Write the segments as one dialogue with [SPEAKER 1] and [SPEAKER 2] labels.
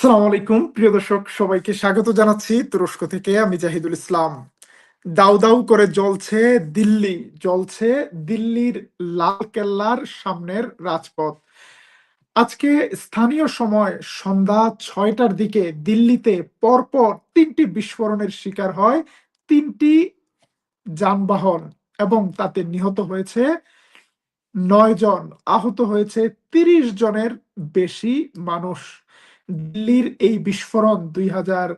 [SPEAKER 1] আসসালামু আলাইকুম। প্রিয় দর্শক, সবাইকে স্বাগত জানাচ্ছি তুরস্ক থেকে। আমি জাহিদুল ইসলাম। দাউ দাউ করে জ্বলছে দিল্লি। জ্বলছে দিল্লির লাল কেল্লার সামনের রাজপথ। আজকে স্থানীয় সময় সন্ধ্যা ছয়টার দিকে দিল্লিতে পরপর তিনটি বিস্ফোরণের শিকার হয়, তিনটি যানবাহন এবং তাতে নিহত হয়েছে নয় জন আহত হয়েছে তিরিশ জনের বেশি মানুষ। দিল্লির এই বিস্ফোরণ দুই হাজার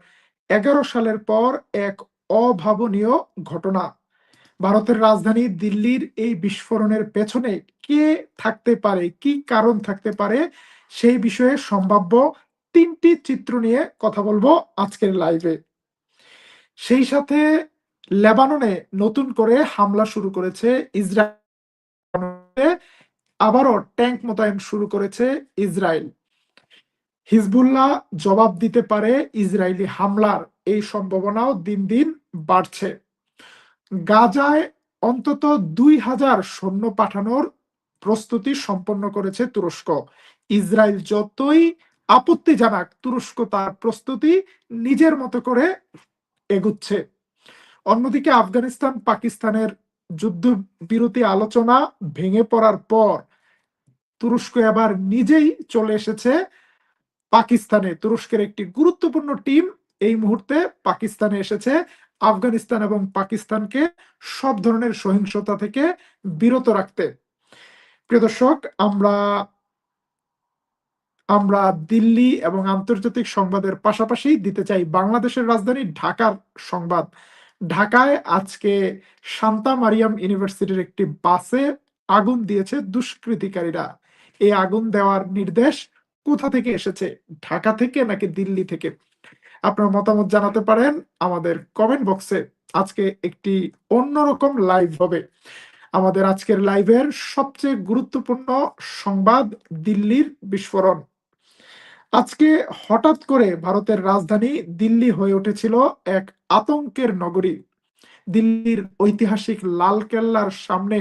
[SPEAKER 1] এগারো সালের পর এক অভাবনীয় ঘটনা। ভারতের রাজধানী দিল্লির এই বিস্ফোরণের পেছনে কে থাকতে পারে, কি কারণ থাকতে পারে, সেই বিষয়ে সম্ভাব্য তিনটি চিত্র নিয়ে কথা বলব আজকের লাইভে সেই সাথে লেবাননে নতুন করে হামলা শুরু করেছে ইসরায়েল। আবারও ট্যাঙ্ক মোতায়েন শুরু করেছে ইসরায়েল। হিজবুল্লাহ জবাব দিতে পারে ইসরায়েলি হামলার এই সম্ভাবনাও দিন দিন বাড়ছে। গাজায় অন্তত দুই হাজার সৈন্য পাঠানোর প্রস্তুতি সম্পন্ন করেছে তুরস্ক। ইসরায়েল যতই আপত্তি জানাক, তুরস্ক তার প্রস্তুতি নিজের মতো করে এগুচ্ছে। অন্যদিকে আফগানিস্তান পাকিস্তানের যুদ্ধ বিরতি আলোচনা ভেঙে পড়ার পর তুরস্ক এবার নিজেই চলে এসেছে পাকিস্তানে তুরস্কের একটি গুরুত্বপূর্ণ টিম এই মুহূর্তে পাকিস্তানে এসেছে। আফগানিস্তান এবং পাকিস্তানকে সব ধরনের সহিংসতা থেকে বিরত রাখতে। প্রিয় দর্শক, আমরা আমরা দিল্লি এবং আন্তর্জাতিক সংবাদের পাশাপাশি দিতে চাই বাংলাদেশের রাজধানী ঢাকার সংবাদ। ঢাকায় আজকে শান্তা মারিয়াম ইউনিভার্সিটির একটি বাসে আগুন দিয়েছে দুষ্কৃতিকারীরা। এই আগুন দেওয়ার নির্দেশ কোথা থেকে এসেছে? ঢাকা থেকে নাকি দিল্লি থেকে? আপনার মতামত জানাতে পারেন আমাদের কমেন্ট বক্সে আজকে একটি অন্যরকম লাইভ হবে। আমাদের আজকের লাইভের সবচেয়ে গুরুত্বপূর্ণ সংবাদ দিল্লির বিস্ফোরণ। আজকে হঠাৎ করে ভারতের রাজধানী দিল্লি হয়ে উঠেছিল এক আতঙ্কের নগরী। দিল্লির ঐতিহাসিক লাল কেল্লার সামনে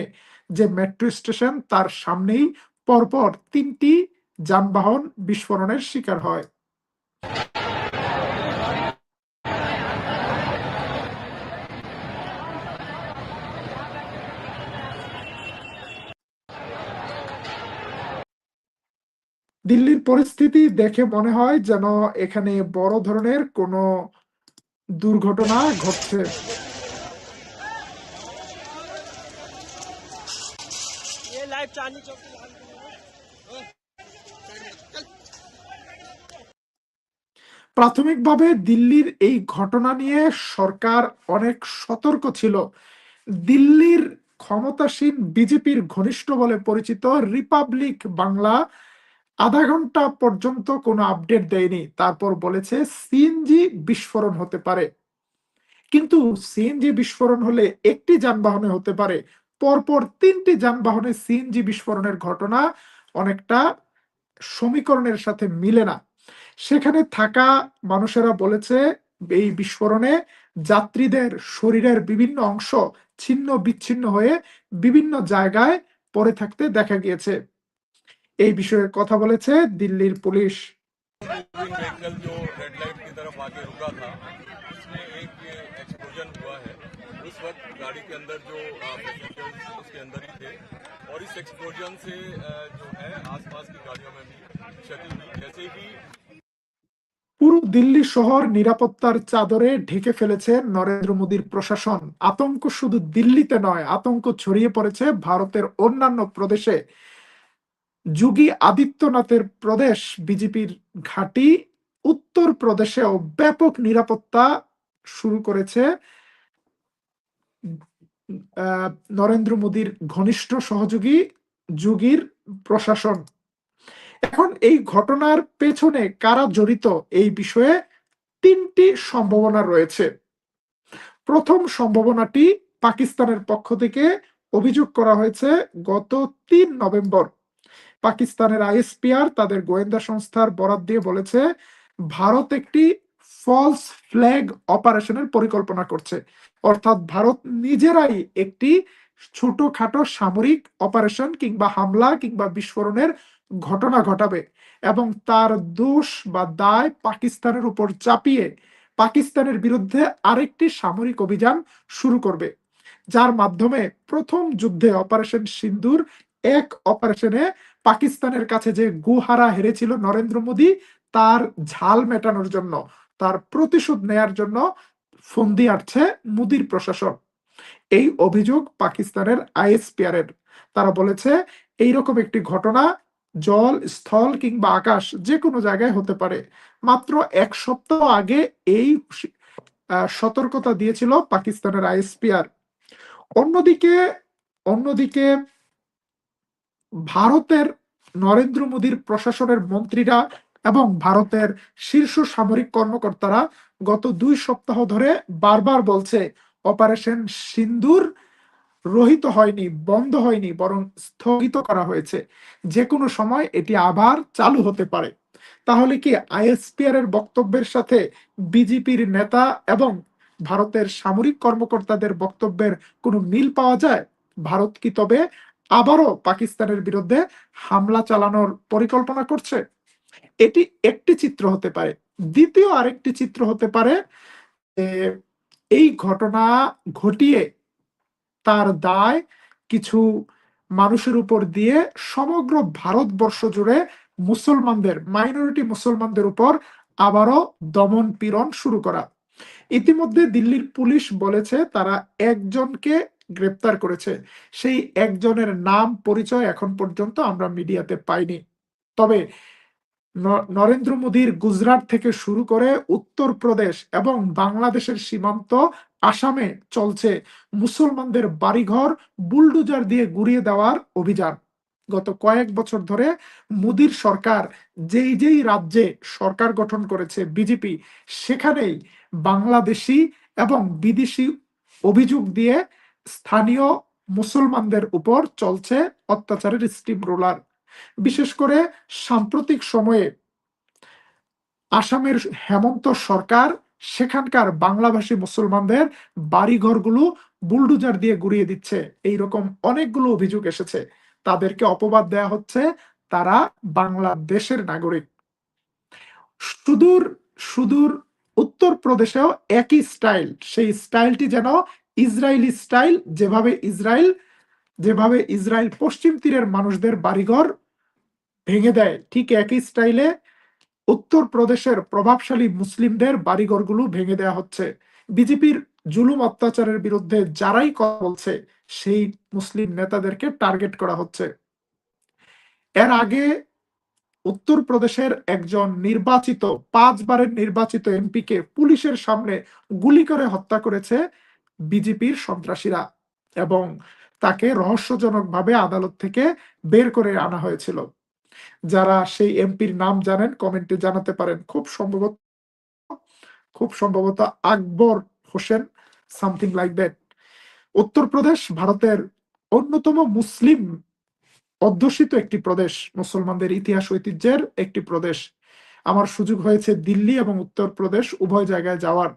[SPEAKER 1] যে মেট্রো স্টেশন তার সামনেই পরপর তিনটি যানবাহন বিস্ফোরণের শিকার হয়। দিল্লির পরিস্থিতি দেখে মনে হয় যেন এখানে বড় ধরনের কোনো দুর্ঘটনা ঘটছে। প্রাথমিকভাবে দিল্লির এই ঘটনা নিয়ে সরকার অনেক সতর্ক ছিল। দিল্লির ক্ষমতাসীন বিজেপির ঘনিষ্ঠ বলে পরিচিত রিপাবলিক বাংলা আধা ঘণ্টা পর্যন্ত কোনো আপডেট দেয়নি। তারপর বলেছে, সিএনজি বিস্ফোরণ হতে পারে। কিন্তু সিএনজি বিস্ফোরণ হলে একটি যানবাহনে হতে পারে। পরপর তিনটি যানবাহনে সিএনজি বিস্ফোরণের ঘটনা অনেকটা সমীকরণের সাথে মিলে না। সেখানে থাকা মানুষেরা বলেছে এই বিস্ফোরণে যাত্রীদের শরীরের বিভিন্ন অংশ ছিন্ন বিচ্ছিন্ন হয়ে বিভিন্ন জায়গায় পড়ে থাকতে দেখা গিয়েছে এই বিষয়ে কথা বলেছে দিল্লির পুলিশ उस वक्त गाड़ी के अंदर जो पैसेंजर्स उसके अंदर ही थे और इस एक्सप्लोजन से जो है आसपास की गाड़ियों में भी क्षति हुई जैसे कि পুরো দিল্লি শহর নিরাপত্তার চাদরে ঢেকে ফেলেছে নরেন্দ্র মোদীর প্রশাসন। আতঙ্ক শুধু দিল্লিতে নয়, আতঙ্ক ছড়িয়ে পড়েছে ভারতের অন্যান্য প্রদেশে। যোগী আদিত্যনাথের প্রদেশ, বিজেপির ঘাঁটি, উত্তর প্রদেশেও ব্যাপক নিরাপত্তা শুরু করেছে নরেন্দ্র মোদীর ঘনিষ্ঠ সহযোগী যোগীর প্রশাসন। এখন এই ঘটনার পেছনে কারা জড়িত এই বিষয়ে তিনটি সম্ভাবনা রয়েছে। প্রথম সম্ভাবনাটি পাকিস্তানের পক্ষ থেকে অভিযোগ করা হয়েছে গত তিন নভেম্বর। পাকিস্তানের আইএসপিআর তাদের গোয়েন্দা সংস্থার বরাদ দিয়ে বলেছে, ভারত একটি ফলস ফ্ল্যাগ অপারেশনের পরিকল্পনা করছে। অর্থাৎ ভারত নিজেরাই একটি ছোটখাটো সামরিক অপারেশন কিংবা হামলা কিংবা বিস্ফোরণের ঘটনা ঘটাবে এবং তার দোষ বা দায় পাকিস্তানের উপর চাপিয়ে পাকিস্তানের বিরুদ্ধে আরেকটি সামরিক অভিযান শুরু করবে, যার মাধ্যমে প্রথম যুদ্ধে অপারেশন সিন্দুর এক অপারেশনে পাকিস্তানের কাছে যে গুহারা হেরেছিল নরেন্দ্র মোদী, তার ঝাল মেটানোর জন্য, তার প্রতিশোধ নেয়ার জন্য ফন্দি আটছে মুদির প্রশাসন। এই অভিযোগ পাকিস্তানের আইএসপিআরের তারা বলেছে, এইরকম একটি ঘটনা জল, স্থল কিংবা আকাশ যে কোনো জায়গায় হতে পারে। মাত্র এক সপ্তাহ আগে এই সতর্কতা দিয়েছিল পাকিস্তানের আইএসপিআর অন্যদিকে অন্যদিকে ভারতের নরেন্দ্র মোদীর প্রশাসনের মন্ত্রীরা এবং ভারতের শীর্ষ সামরিক কর্মকর্তারা গত দুই সপ্তাহ ধরে বারবার বলছে অপারেশন সিন্দুর রহিত হয়নি, বন্ধ হয়নি, বরং স্থগিত করা হয়েছে। যে কোনো সময় এটি আবার চালু হতে পারে। তাহলে কি আইএসপিআর এর বক্তব্যের সাথে বিজেপির নেতা এবং ভারতের সামরিক কর্মকর্তাদের বক্তব্যের কোনো মিল পাওয়া যায়? ভারত কি তবে আবারও পাকিস্তানের বিরুদ্ধে হামলা চালানোর পরিকল্পনা করছে? এটি একটি চিত্র হতে পারে। দ্বিতীয় আরেকটি চিত্র হতে পারে এই ঘটনা ঘটিয়ে তার দায় কিছু মানুষের উপর দিয়ে সমগ্র ভারতবর্ষ জুড়ে মুসলমানদের মাইনরিটি মুসলমানদের উপর আবারও দমন পীড়ন শুরু করা। ইতিমধ্যে দিল্লির পুলিশ বলেছে তারা একজনকে গ্রেপ্তার করেছে। সেই একজনের নাম, পরিচয় এখন পর্যন্ত আমরা মিডিয়াতে পাইনি। তবে নরেন্দ্র মোদীর গুজরাট থেকে শুরু করে উত্তরপ্রদেশ এবং বাংলাদেশের সীমান্ত আসামে চলছে মুসলমানদের বাড়িঘর, বুলডুজার দিয়ে গুড়িয়ে দেওয়ার অভিযান। গত কয়েক বছর ধরে মোদীর সরকার, যেই যেই রাজ্যে সরকার গঠন করেছে বিজেপি, সেখানেই বাংলাদেশি এবং বিদেশি অভিযোগ দিয়ে স্থানীয় মুসলমানদের উপর চলছে অত্যাচারের স্টিম রোলার। বিশেষ করে সাম্প্রতিক সময়ে আসামের হেমন্ত সরকার, সেখানকার বাংলাভাষী মুসলমানদের বাড়িঘরগুলো বুলডুজার দিয়ে গুড়িয়ে দিচ্ছে। এইরকম অনেকগুলো অভিযোগ এসেছে। তাদেরকে অপবাদ দেয়া হচ্ছে। তারা বাংলাদেশের নাগরিক। সুদূর সুদূর উত্তর প্রদেশেও একই স্টাইল। সেই স্টাইলটি যেন ইসরায়েলি স্টাইল, যেভাবে ইসরায়েল যেভাবে ইসরায়েল পশ্চিম তীরের মানুষদের বাড়িঘর ভেঙে দেয়, ঠিক একই স্টাইলে উত্তর প্রদেশের প্রভাবশালী মুসলিমদের বাড়িঘরগুলো ভেঙে দেওয়া হচ্ছে। বিজেপির জুলুম অত্যাচারের বিরুদ্ধে যারাই কথা বলছে, সেই মুসলিম নেতাদেরকে টার্গেট করা হচ্ছে। এর আগে উত্তর প্রদেশের একজন নির্বাচিত, পাঁচবারের নির্বাচিত এমপিকে পুলিশের সামনে গুলি করে হত্যা করেছে বিজেপির সন্ত্রাসীরা এবং তাকে রহস্যজনকভাবে আদালত থেকে বের করে আনা হয়েছিল। যারা সেই এমপির নাম জানেন, কমেন্টে জানাতে পারেন। খুব সম্ভবত খুব সম্ভবত Akbar Hossain, something like that. Uttar Pradesh ভারতের অন্যতম মুসলিম অধ্যুষিত একটি প্রদেশ, মুসলমানদের ইতিহাস ঐতিহ্যের একটি প্রদেশ। আমার সুযোগ হয়েছে দিল্লি এবং উত্তরপ্রদেশ উভয় জায়গায় যাওয়ার।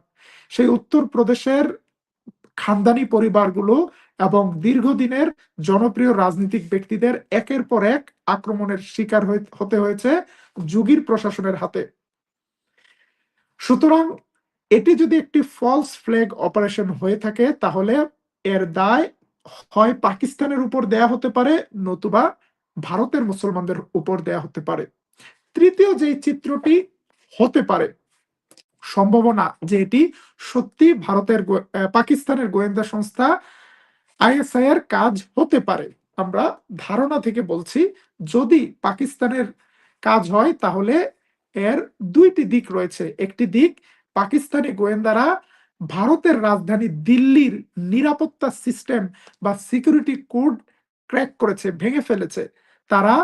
[SPEAKER 1] সেই উত্তরপ্রদেশের খানদানি পরিবারগুলো এবং দীর্ঘদিনের জনপ্রিয় রাজনৈতিক ব্যক্তিদের একের পর এক আক্রমণের শিকার হতে হয়েছে যুগীর প্রশাসনের হাতে। সুতরাং এটি যদি একটি ফলস ফ্ল্যাগ অপারেশন হয়ে থাকে, তাহলে এর দায় হয় পাকিস্তানের উপর দেয়া হতে পারে, নতুবা ভারতের মুসলমানদের উপর দেয়া হতে পারে। তৃতীয় যে চিত্রটি হতে পারে সম্ভাবনা যে এটি সত্যি ভারতের পাকিস্তানের গোয়েন্দা সংস্থা আইএসআই এর কাজ হতে পারে। আমরা ধারণা থেকে বলছি, যদি পাকিস্তানের কাজ হয়, তাহলে এর দুইটি দিক রয়েছে। একটি দিক, পাকিস্তানি গোয়েন্দারা ভারতের রাজধানী দিল্লির নিরাপত্তা সিস্টেম বা সিকিউরিটি কোড ক্র্যাক করেছে, ভেঙে ফেলেছে। তারা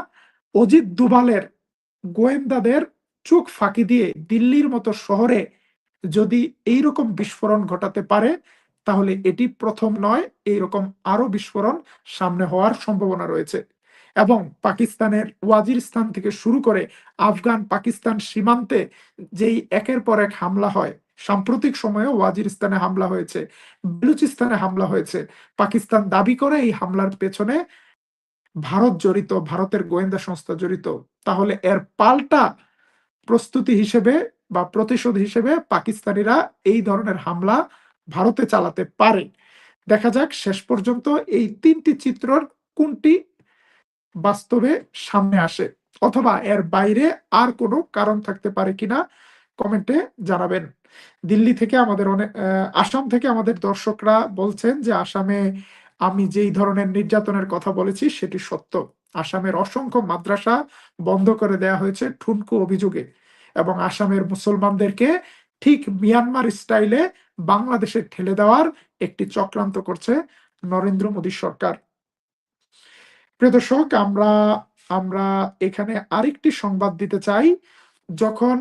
[SPEAKER 1] অজিত দুবালের গোয়েন্দাদের চোখ ফাঁকি দিয়ে দিল্লির মতো শহরে যদি এইরকম বিস্ফোরণ ঘটাতে পারে, তাহলে এটি প্রথম নয়, এইরকম আরও বিস্ফোরণ সামনে হওয়ার সম্ভাবনা রয়েছে। এবং পাকিস্তানের ওয়াজিরস্তান থেকে শুরু করে আফগান পাকিস্তান সীমান্তে যেই একের পর এক হামলা হয়, সাম্প্রতিক সময়ে ওয়াজিরস্তানে হামলা হয়েছে, বেলুচিস্তানে হামলা হয়েছে, পাকিস্তান দাবি করে এই হামলার পেছনে ভারত জড়িত, ভারতের গোয়েন্দা সংস্থা জড়িত, তাহলে এর পাল্টা প্রস্তুতি হিসেবে বা প্রতিশোধ হিসেবে পাকিস্তানিরা এই ধরনের হামলা ভারতে চালাতে পারে। দেখা যাক, শেষ পর্যন্ত এই তিনটি চিত্রর কোনটি বাস্তবে সামনে আসে অথবা এর বাইরে আর কোনো কারণ থাকতে পারে কিনা কমেন্টে জানাবেন। দিল্লি থেকে আমাদের অনেক আসাম থেকে আমাদের দর্শকরা বলছেন যে আসামে আমি যেই ধরনের নির্যাতনের কথা বলেছি সেটি সত্য। আসামের অসংখ্য মাদ্রাসা বন্ধ করে দেয়া হয়েছে ঠুনকু অভিযোগে। এবং আসামের মুসলমানদেরকে ঠিক মিয়ানমার স্টাইলে বাংলাদেশে ঠেলে দেওয়ার একটি চক্রান্ত করছে নরেন্দ্র মোদী সরকার। প্রিয় দর্শক, আমরা আমরা এখানে আরেকটি সংবাদ দিতে চাই। যখন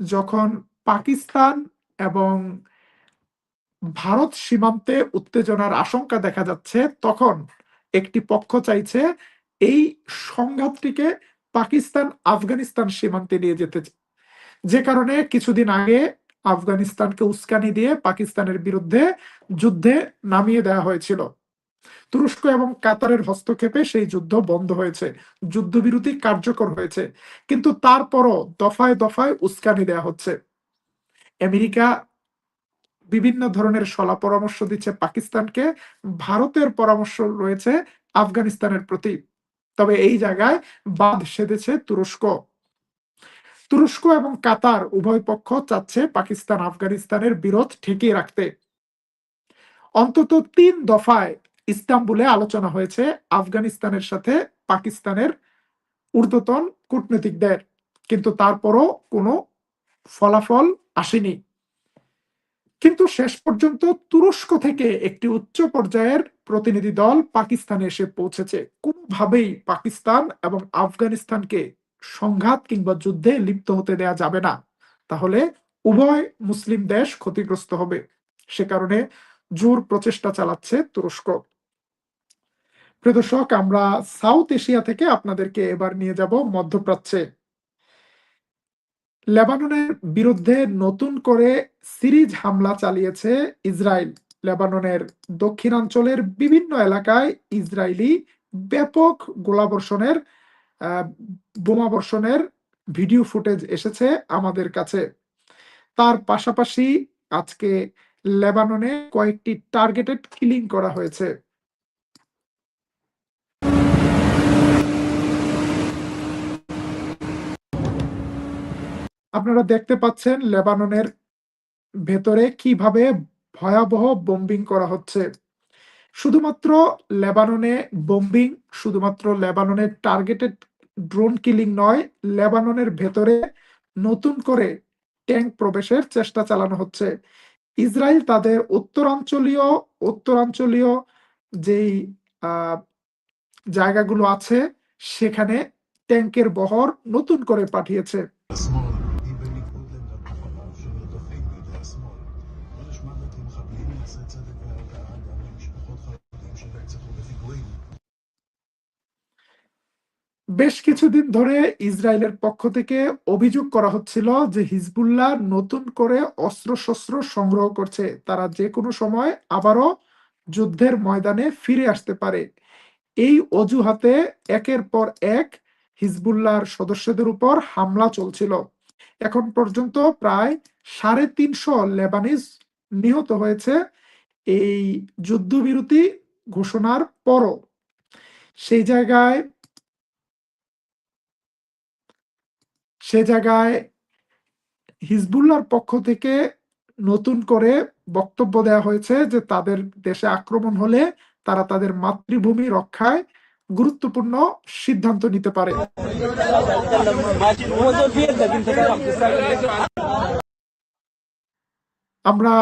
[SPEAKER 1] যখন পাকিস্তান এবং ভারত সীমান্তে উত্তেজনার আশঙ্কা দেখা যাচ্ছে, তখন একটি পক্ষ চাইছে এই সংঘাতটিকে পাকিস্তান আফগানিস্তান সীমান্তে নিয়ে যেতে যে কারণে কিছুদিন আগে আফগানিস্তানকে উস্কানি দিয়ে পাকিস্তানের বিরুদ্ধে যুদ্ধে নামিয়ে দেওয়া হয়েছিল। তুরস্ক এবং কাতারের হস্তক্ষেপে সেই যুদ্ধ বন্ধ হয়েছে। যুদ্ধবিরতি কার্যকর হয়েছে। কিন্তু তারপরও দফায় দফায় উস্কানি দেওয়া হচ্ছে। আমেরিকা বিভিন্ন ধরনের সলা পরামর্শ দিচ্ছে পাকিস্তানকে। ভারতের পরামর্শ রয়েছে আফগানিস্তানের প্রতি। তবে এই জায়গায় বাদ সেধেছে তুরস্ক। তুরস্ক এবং কাতার উভয় পক্ষ চাচ্ছে পাকিস্তান আফগানিস্তানের বিরোধ ঠেকিয়ে রাখতে। অন্তত তিন দফায় ইস্তাম্বুলে আলোচনা হয়েছে আফগানিস্তানের সাথে পাকিস্তানের ঊর্ধ্বতন কূটনীতিকদের, কিন্তু তারপরও কোনো ফলাফল আসেনি। কিন্তু শেষ পর্যন্ত তুরস্ক থেকে একটি উচ্চ পর্যায়ের প্রতিনিধি দল পাকিস্তানে এসে পৌঁছেছে। কোনোভাবেই পাকিস্তান এবং আফগানিস্তানকে সংঘাত কিংবা যুদ্ধে লিপ্ত হতে দেয়া যাবে না। তাহলে উভয় মুসলিম দেশ ক্ষতিগ্রস্ত হবে। সে কারণে জোর প্রচেষ্টা চালাচ্ছে তুরস্ক। প্রিয় দর্শক, আমরা সাউথ এশিয়া থেকে আপনাদেরকে এবার নিয়ে যাব মধ্যপ্রাচ্যে। লেবাননের বিরুদ্ধে নতুন করে সিরিজ হামলা চালিয়েছে ইসরায়েল। লেবাননের দক্ষিণাঞ্চলের বিভিন্ন এলাকায় ইসরায়েলি ব্যাপক গোলাবর্ষণের আহ, বোমাবর্ষণের ভিডিও ফুটেজ এসেছে আমাদের কাছে। তার পাশাপাশি আজকে লেবাননে কয়েকটি টার্গেটেড কিলিং করা হয়েছে। আপনারা দেখতে পাচ্ছেন লেবাননের ভেতরে কীভাবে ভয়াবহ বোম্বিং করা হচ্ছে। শুধুমাত্র লেবাননে বোম্বিং শুধুমাত্র লেবাননের টার্গেটেড ড্রোন কিলিং নয়, লেবাননের ভেতরে নতুন করে ট্যাঙ্ক প্রবেশের চেষ্টা চালানো হচ্ছে। ইসরায়েল তাদের উত্তরাঞ্চলীয় উত্তরাঞ্চলীয় যেই জায়গাগুলো আছে, সেখানে ট্যাঙ্কের বহর নতুন করে পাঠিয়েছে। বেশ কিছুদিন ধরে ইসরায়েলের পক্ষ থেকে অভিযোগ করা হচ্ছিল যে হিজবুল্লাহ নতুন করে অস্ত্রশস্ত্র সংগ্রহ করছে। তারা যে কোনো সময় আবারও যুদ্ধের ময়দানে ফিরে আসতে পারে। এই অজুহাতে একের পর এক হিজবুল্লাহর সদস্যদের উপর হামলা চলছিল। এখন পর্যন্ত প্রায় সাড়ে তিনশো লেবানিজ নিহত হয়েছে এই যুদ্ধবিরতি ঘোষণার পরও। সেই জায়গায় সে জায়গায় হিজবুল্লাহর পক্ষ থেকে নতুন করে বক্তব্য দেওয়া হয়েছে যে তাদের দেশে আক্রমণ হলে তারা তাদের মাতৃভূমি রক্ষায় গুরুত্বপূর্ণ সিদ্ধান্ত নিতে পারে। আমরা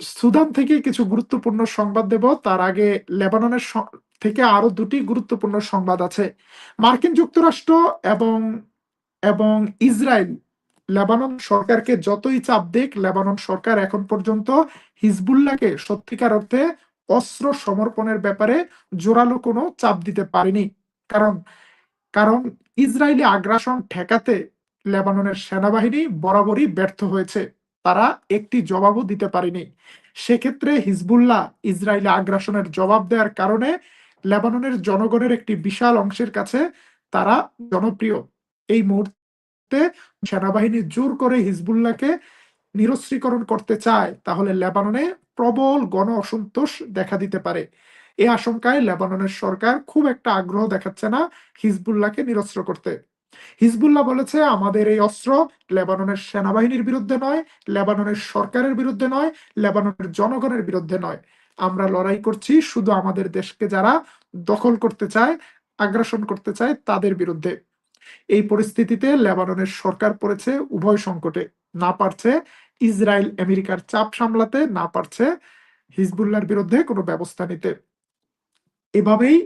[SPEAKER 1] সুদান থেকে কিছু গুরুত্বপূর্ণ সংবাদ দেব। তার আগে লেবাননের থেকে আরও দুটি গুরুত্বপূর্ণ সংবাদ আছে। মার্কিন যুক্তরাষ্ট্র এবং এবং ইসরায়েল, লেবানন সরকারকে যতই চাপ দিক, লেবানন সরকার এখন পর্যন্ত হিজবুল্লাহকে সত্যিকার অর্থে অস্ত্র সমর্পণের ব্যাপারে জোরালো কোনো চাপ দিতে পারেনি। কারণ কারণ ইসরায়েলি আগ্রাসন ঠেকাতে লেবাননের সেনাবাহিনী বরাবরই ব্যর্থ হয়েছে। তারা একটি জবাবও দিতে পারেনি। সেক্ষেত্রে হিজবুল্লাহ ইসরায়েলি আগ্রাসনের জবাব দেওয়ার কারণে লেবাননের জনগণের একটি বিশাল অংশের কাছে তারা জনপ্রিয়। এই মুহূর্তে সেনাবাহিনী জোর করে হিজবুল্লাহকে নিরস্ত্রীকরণ করতে চায়, তাহলে লেবাননে প্রবল গণ অসন্তোষ দেখা দিতে পারে। এই আশঙ্কায় লেবাননের সরকার খুব একটা আগ্রহ দেখাচ্ছে না হিজবুল্লাহকে নিরস্ত্র করতে। হিজবুল্লাহ বলেছে, আমাদের এই অস্ত্র লেবাননের সেনাবাহিনীর বিরুদ্ধে নয়, লেবাননের সরকারের বিরুদ্ধে নয়, লেবাননের জনগণের বিরুদ্ধে নয়। আমরা লড়াই করছি শুধু আমাদের দেশকে যারা দখল করতে চায়, আগ্রাসন করতে চায় তাদের বিরুদ্ধে। এই পরিস্থিতিতে লেবাননের সরকার পড়েছে, উভয় সংকটে না পারছে, ইসরায়েল আমেরিকার চাপ সামলাতে না পারছে, হিজবুল্লাহর বিরুদ্ধে কোনো ব্যবস্থা নিতে। এভাবেই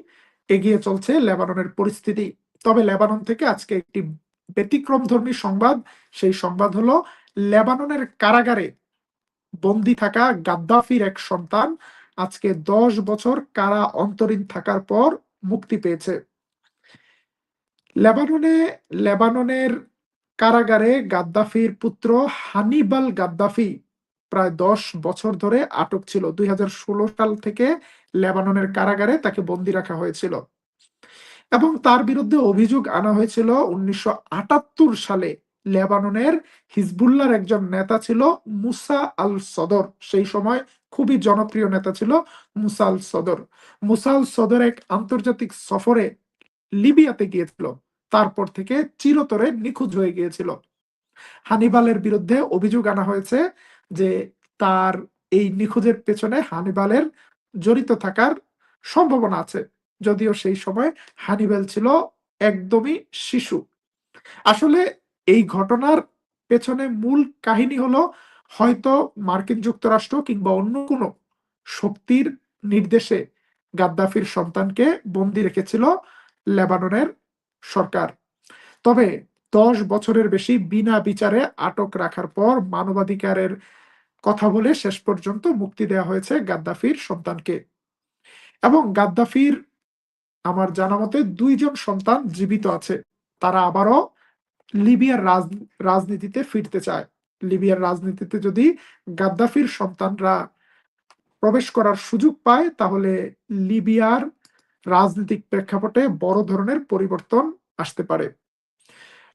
[SPEAKER 1] এগিয়ে চলছে লেবাননের পরিস্থিতি। তবে লেবানন থেকে আজকে একটি ব্যতিক্রমধর্মী সংবাদ, সেই সংবাদ হলো, লেবাননের কারাগারে বন্দি থাকা গাদ্দাফির এক সন্তান আজকে দশ বছর কারা অন্তরীণ থাকার পর মুক্তি পেয়েছে। লেবাননে, লেবাননের কারাগারে গাদ্দাফির পুত্র হানিবাল গাদ্দাফি প্রায় দশ বছর ধরে আটক ছিল। দুই হাজার ষোলো সাল থেকে লেবাননের কারাগারে তাকে বন্দি রাখা হয়েছিল। এবং তার বিরুদ্ধে অভিযোগ আনা হয়েছিল উনিশশো আটাত্তর সালে লেবাননের হিজবুল্লাহর একজন নেতা ছিল মুসা আল সদর সেই সময় খুবই জনপ্রিয় নেতা ছিল মুসা আল সদর মুসা আল সদর এক আন্তর্জাতিক সফরে লিবিয়াতে গিয়েছিল। তারপর থেকে চিরতরে নিখোঁজ হয়ে গিয়েছিল। হানিবালের বিরুদ্ধে অভিযোগ আনা হয়েছে যে তার এই নিখোঁজের পেছনে হানিবালের জড়িত থাকার সম্ভাবনা আছে। যদিও সেই সময় হানিবেল ছিল একদমই শিশু। আসলে এই ঘটনার পেছনে মূল কাহিনী হলো হয়তো মার্কিন যুক্তরাষ্ট্র কিংবা অন্য কোনো শক্তির নির্দেশে গাদ্দাফির সন্তানকে বন্দি রেখেছিল লেবাননের সরকার। তবে দশ বছরের বেশি বিনা বিচারে আটক রাখার পর মানবাধিকারের কথা বলে শেষ পর্যন্ত মুক্তি দেওয়া হয়েছে গাদ্দাফির সন্তানকে। এবং গাদ্দাফির, আমার জানা মতে, দুইজন সন্তান জীবিত আছে। তারা আবারও লিবিয়ার রাজনীতিতে ফিরতে চায়। লিবিয়ার রাজনীতিতে যদি গাদ্দাফির সন্তানরা প্রবেশ করার সুযোগ পায়, তাহলে লিবিয়ার রাজনৈতিক প্রেক্ষাপটে বড় ধরনের পরিবর্তন আসতে পারে।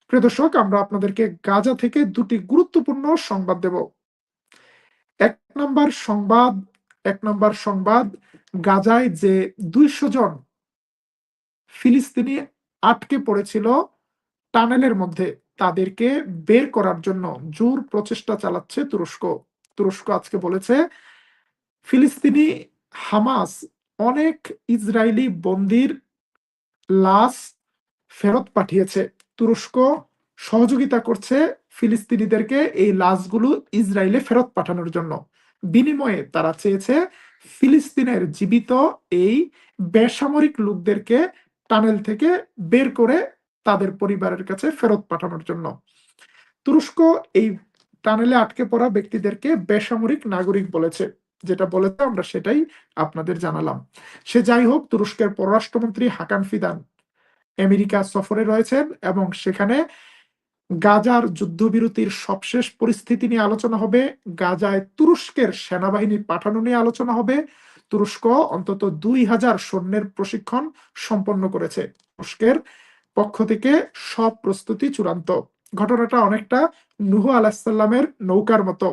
[SPEAKER 1] প্রিয় দর্শক, আমরা আপনাদেরকে গাজা থেকে দুটি গুরুত্বপূর্ণ সংবাদ দেব। এক নম্বর সংবাদ, এক নম্বর সংবাদ, গাজায় যে দুইশো জন ফিলিস্তিনি আটকে পড়েছিল টানেলের মধ্যে, তাদেরকে বের করার জন্য জোর প্রচেষ্টা চালাচ্ছে তুরস্ক। তুরস্ক আজকে বলেছে, ফিলিস্তিনি হামাস অনেক ইসরায়েলি বন্দির লাশ ফেরত পাঠিয়েছে। তুরস্ক সহযোগিতা করছে ফিলিস্তিনিদেরকে এই লাশগুলো ইসরায়েলে ফেরত পাঠানোর জন্য। বিনিময়ে তারা চেয়েছে ফিলিস্তিনের জীবিত এই বেসামরিক লোকদেরকে টানেল থেকে বের করে তাদের পরিবারের কাছে ফেরত পাঠানোর জন্য। তুরস্ক এই টানেলে আটকে পড়া ব্যক্তিদেরকে বেসামরিক নাগরিক বলেছে। যেটা বলেছে, আমরা সেটাই আপনাদের জানালাম। সে যাই হোক, তুরস্কের পররাষ্ট্রমন্ত্রী হাকান ফিদান আমেরিকা সফরে রয়েছেন এবং সেখানে গাজার যুদ্ধবিরতির সবশেষ পরিস্থিতি নিয়ে আলোচনা হবে। গাজায় তুরস্কের সেনাবাহিনী পাঠানো নিয়ে আলোচনা হবে। তুরস্ক অন্তত দুই হাজার সৈন্যের প্রশিক্ষণ সম্পন্ন করেছে। তুরস্কের পক্ষ থেকে সব প্রস্তুতি চূড়ান্ত। ঘটনাটা অনেকটা নুহ আলাহিসাল্লামের নৌকার মতো।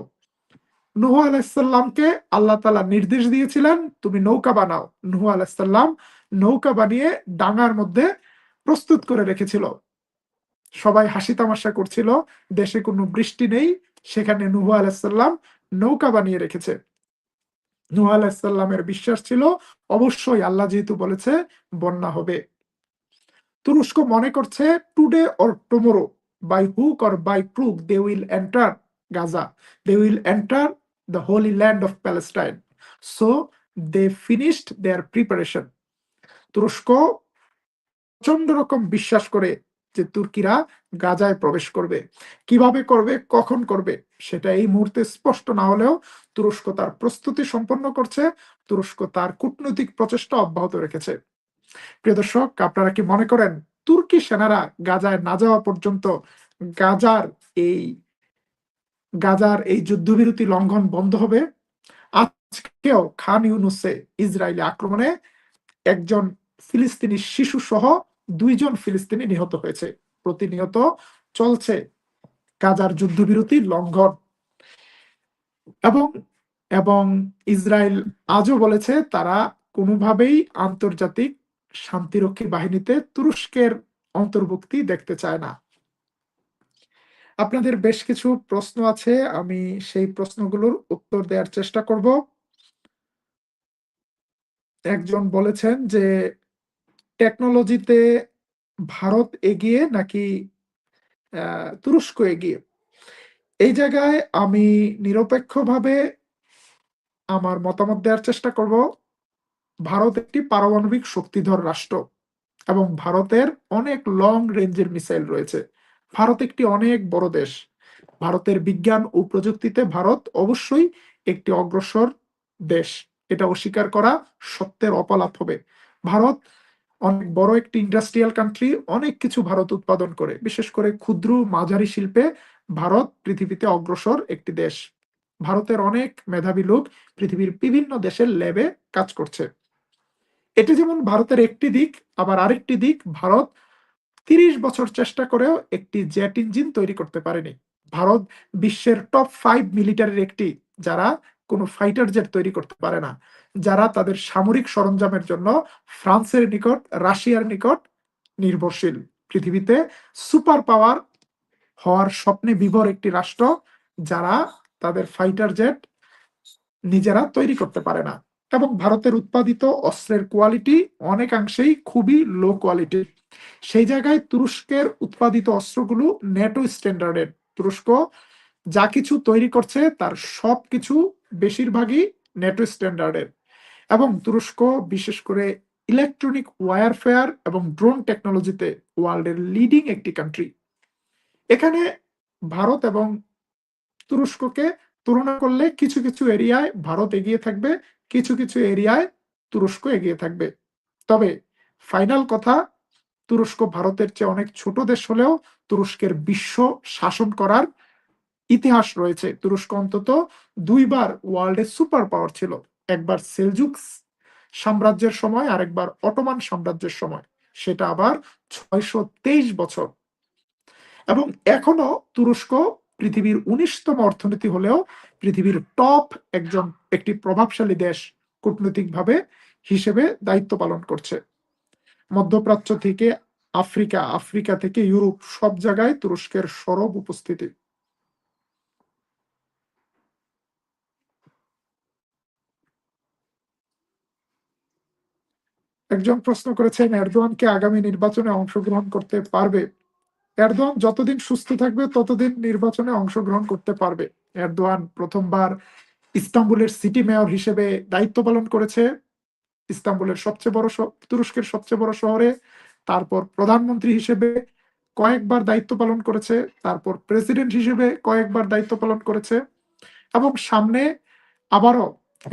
[SPEAKER 1] নুহ আলাহিসাল্লামকে আল্লাহ তালা নির্দেশ দিয়েছিলেন, তুমি নৌকা বানাও। নুহ আলাহিসাল্লাম নৌকা বানিয়ে ডাঙার মধ্যে প্রস্তুত করে রেখেছিল। সবাই হাসি তামাশা করছিল, দেশে কোনো বৃষ্টি নেই। সেখানে নুহ আলাহিসাল্লাম নৌকা বানিয়ে রেখেছে। নুহ আলাহিসাল্লামের বিশ্বাস ছিল, অবশ্যই আল্লাহ যেহেতু বলেছে, বন্যা হবে। তুরস্ক মনে করছে today or tomorrow by hook or by crook they will enter Gaza they will enter the holy land of Palestine so they finished their preparation তুরস্ক প্রচণ্ড রকম বিশ্বাস করে যে তুর্কিরা গাজায় প্রবেশ করবে। কীভাবে করবে, কখন করবে, সেটা এই মুহূর্তে স্পষ্ট না হলেও তুরস্ক তার প্রস্তুতি সম্পন্ন করছে, তুরস্ক তার কূটনৈতিক প্রচেষ্টা অব্যাহত রেখেছে। প্রিয় দর্শক, আপনারা কি মনে করেন, তুর্কি সেনারা গাজায় না যাওয়া পর্যন্ত গাজার এই গাজার এই যুদ্ধবিরতি লঙ্ঘন বন্ধ হবে। আজকেও খান ইউনুসে ইসরায়েলি আক্রমণে একজন ফিলিস্তিনি শিশু সহ দুইজন ফিলিস্তিনি নিহত হয়েছে। প্রতিনিয়ত চলছে গাজার যুদ্ধবিরতি লঙ্ঘন। এবং এবং ইসরায়েল আজও বলেছে তারা কোনোভাবেই আন্তর্জাতিক শান্তিরক্ষী বাহিনীতে তুরস্কের অন্তর্ভুক্তি দেখতে চায় না। আপনাদের বেশ কিছু প্রশ্ন আছে, আমি সেই প্রশ্নগুলোর উত্তর দেওয়ার চেষ্টা করব। একজন বলেছেন যে, টেকনোলজিতে ভারত এগিয়ে নাকি তুরস্ক এগিয়ে? এই জায়গায় আমি নিরপেক্ষভাবে আমার মতামত দেওয়ার চেষ্টা করব। ভারত একটি পারমাণবিক শক্তিধর রাষ্ট্র এবং ভারতের অনেক লং রেঞ্জের মিসাইল রয়েছে। ভারত একটি অনেক বড় দেশ। ভারতের বিজ্ঞান ও প্রযুক্তিতে ভারত অবশ্যই একটি অগ্রসর দেশ। এটা অস্বীকার করা সত্যের অপলাপ হবে। ভারত অনেক বড় একটি ইন্ডাস্ট্রিয়াল কান্ট্রি অনেক কিছু ভারত উৎপাদন করে। বিশেষ করে ক্ষুদ্র মাঝারি শিল্পে ভারত পৃথিবীতে অগ্রসর একটি দেশ। ভারতের অনেক মেধাবী লোক পৃথিবীর বিভিন্ন দেশের ল্যাবে কাজ করছে। এটি যেমন ভারতের একটি দিক, আবার আরেকটি দিক, ভারত তিরিশ বছর চেষ্টা করেও একটি জেট ইঞ্জিন তৈরি করতে পারেনি। ভারত বিশ্বের টপ ফাইভ মিলিটারির একটি, যারা কোনো ফাইটার জেট তৈরি করতে পারে না। যারা তাদের সামরিক সরঞ্জামের জন্য ফ্রান্সের নিকট, রাশিয়ার নিকট নির্ভরশীল। পৃথিবীতে সুপার পাওয়ার হওয়ার স্বপ্নে বিভোর একটি রাষ্ট্র, যারা তাদের ফাইটার জেট নিজেরা তৈরি করতে পারে না। এবং ভারতের উৎপাদিত অস্ত্রের কোয়ালিটি অনেকাংশেই খুবই লো কোয়ালিটি সেই জায়গায় তুরস্কের উৎপাদিত অস্ত্রগুলো নেটো স্ট্যান্ডার্ডের। তুরস্ক যা কিছু তৈরি করছে, তার সব কিছু বেশিরভাগই নেটো স্ট্যান্ডার্ডের। এবং তুরস্ক, বিশেষ করে ইলেকট্রনিক ওয়ারফেয়ার এবং ড্রোন টেকনোলজিতে ওয়ার্ল্ডের লিডিং একটি কান্ট্রি। এখানে ভারত এবং তুরস্ককে তুলনা করলে কিছু কিছু এরিয়ায় ভারত এগিয়ে থাকবে, কিছু কিছু এরিয়ায় তুরস্ক এগিয়ে থাকবে। তবে ফাইনাল কথা তুরস্ক ভারতের চেয়ে অনেক ছোট দেশ হলেও তুরস্কের বিশ্ব শাসন করার ইতিহাস রয়েছে। তুরস্ক অন্তত দুইবার ওয়ার্ল্ডে সুপার পাওয়ার ছিল। একবার সেলজুক সাম্রাজ্যের সময় আর একবার অটোমান সাম্রাজ্যের সময়। সেটা আবার ছয়শো তেইশ বছর। এবং এখনও তুরস্ক পৃথিবীর উনিশতম অর্থনীতি হলেও পৃথিবীর টপ একজন, একটি প্রভাবশালী দেশ কূটনৈতিকভাবে হিসেবে দায়িত্ব পালন করছে। মধ্যপ্রাচ্য থেকে আফ্রিকা আফ্রিকা থেকে ইউরোপ, সব জায়গায় তুরস্কের সরব উপস্থিতি। একজন প্রশ্ন করেছেন এরদোয়ানকে আগামী নির্বাচনে অংশগ্রহণ করতে পারবে? এরদোয়ান যতদিন সুস্থ থাকবে, ততদিন নির্বাচনে অংশগ্রহণ করতে পারবে। এরদোয়ান প্রথমবার ইস্তাম্বুলের সিটি মেয়র হিসেবে দায়িত্ব পালন করেছে। ইস্তাম্বুলের সবচেয়ে বড় তুরস্কের সবচেয়ে বড় শহরে, তারপর প্রধানমন্ত্রী হিসেবে কয়েকবার দায়িত্ব পালন করেছে, তারপর প্রেসিডেন্ট হিসেবে কয়েকবার দায়িত্ব পালন করেছে এবং সামনে আবারও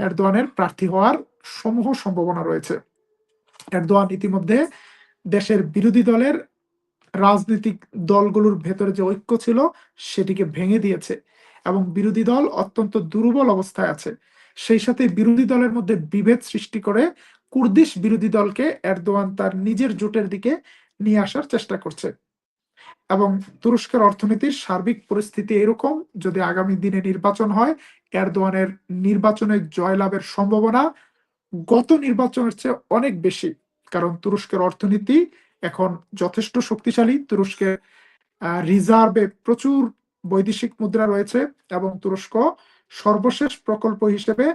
[SPEAKER 1] এরদোয়ানের প্রার্থী হওয়ার সমূহ সম্ভাবনা রয়েছে। এরদোয়ান ইতিমধ্যে দেশের বিরোধী দলের রাজনৈতিক দলগুলোর ভেতরে যে ঐক্য ছিল, সেটিকে ভেঙে দিয়েছে এবং বিরোধী দল অত্যন্ত দুর্বল অবস্থায় আছে। সেই সাথে বিরোধী দলের মধ্যে বিভেদ সৃষ্টি করে কুর্দিশ বিরোধী দলকে এরদোয়ান তার নিজের জোটের দিকে নিয়ে আসার চেষ্টা করছে। এবং তুরস্কের অর্থনীতির সার্বিক পরিস্থিতি এরকম, যদি আগামী দিনে নির্বাচন হয়, এরদোয়ানের নির্বাচনে জয়লাভের সম্ভাবনা গত নির্বাচনের চেয়ে অনেক বেশি। কারণ তুরস্কের অর্থনীতি এখন যথেষ্ট শক্তিশালী। তুরস্কের রিজার্ভে প্রচুর বৈদেশিক মুদ্রা রয়েছে এবং তুরস্ক সর্বশেষ প্রকল্প হিসেবে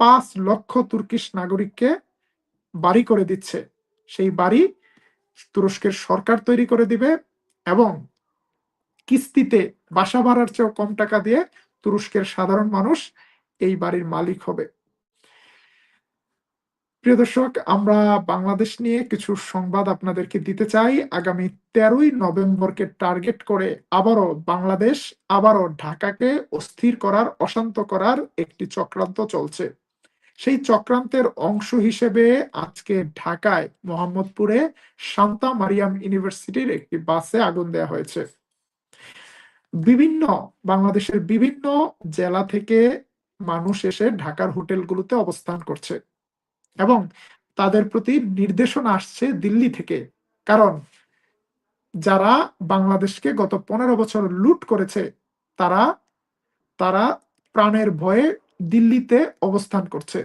[SPEAKER 1] পাঁচ লক্ষ তুর্কিশ নাগরিককে বাড়ি করে দিচ্ছে। সেই বাড়ি তুরস্কের সরকার তৈরি করে দিবে এবং কিস্তিতে বাসা ভাড়ার চেয়েও কম টাকা দিয়ে তুরস্কের সাধারণ মানুষ এই বাড়ির মালিক হবে। প্রিয় দর্শক, আমরা বাংলাদেশ নিয়ে কিছু সংবাদ আপনাদেরকে দিতে চাই। আগামী তেরোই নভেম্বরকে টার্গেট করে আবারও বাংলাদেশ, আবারও ঢাকাকে অস্থির করার, অশান্ত করার একটি চক্রান্ত চলছে। সেই চক্রান্তের অংশ হিসেবে আজকে ঢাকায় মোহাম্মদপুরে শান্তা মারিয়াম ইউনিভার্সিটির একটি বাসে আগুন দেওয়া হয়েছে। বিভিন্ন, বাংলাদেশের বিভিন্ন জেলা থেকে মানুষ এসে ঢাকার হোটেলগুলোতে অবস্থান করছে। এবং তাদের প্রতি নির্দেশনা আসছে দিল্লি থেকে। কারণ যারা বাংলাদেশকে গত পনেরো বছর লুট করেছে, তারা তারা প্রাণের ভয়ে দিল্লিতে অবস্থান করছে।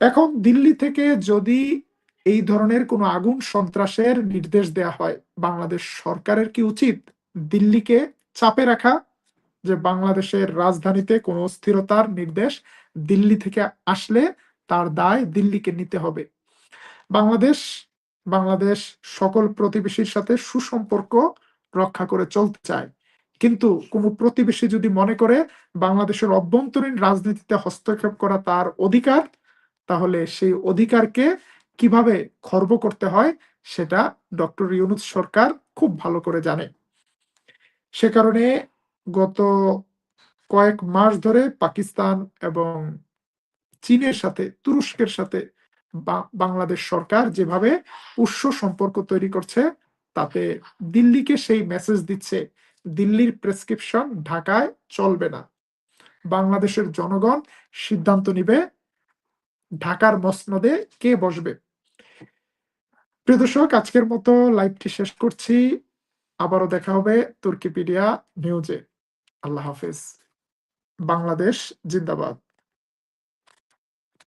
[SPEAKER 1] এখন দিল্লি থেকে যদি এই ধরনের কোনো আগুন সন্ত্রাসের নির্দেশ দেয়া হয়, বাংলাদেশ সরকারের কি উচিত দিল্লিকে চাপে রাখা যে বাংলাদেশের রাজধানীতে কোনো অস্থিরতার নির্দেশ দিল্লি থেকে আসলে তার দায় দিল্লিকে নিতে হবে। বাংলাদেশ বাংলাদেশ সকল প্রতিবেশীর সাথে সুসম্পর্ক রক্ষা করে চলতে চায়। কিন্তু কোনো প্রতিবেশী যদি মনে করে বাংলাদেশের অভ্যন্তরীণ রাজনীতিতে হস্তক্ষেপ করা তার অধিকার, তাহলে সেই অধিকারকে কীভাবে খর্ব করতে হয় সেটা ডক্টর ইউনুস সরকার খুব ভালো করে জানে। সে কারণে গত কয়েক মাস ধরে পাকিস্তান এবং চীনের সাথে, তুরস্কের সাথে বাংলাদেশ সরকার যেভাবে উৎস সম্পর্ক তৈরি করছে, তাতে দিল্লিকে সেই মেসেজ দিচ্ছে, দিল্লির প্রেসক্রিপশন ঢাকায় চলবে না। বাংলাদেশের জনগণ সিদ্ধান্ত নিবে, ঢাকার মসনদে কে বসবে। প্রিয় দর্শক, আজকের মতো লাইভটি শেষ করছি। আবারও দেখা হবে তুর্কিপিডিয়া নিউজে আল্লাহ হাফেজ। বাংলাদেশ জিন্দাবাদ।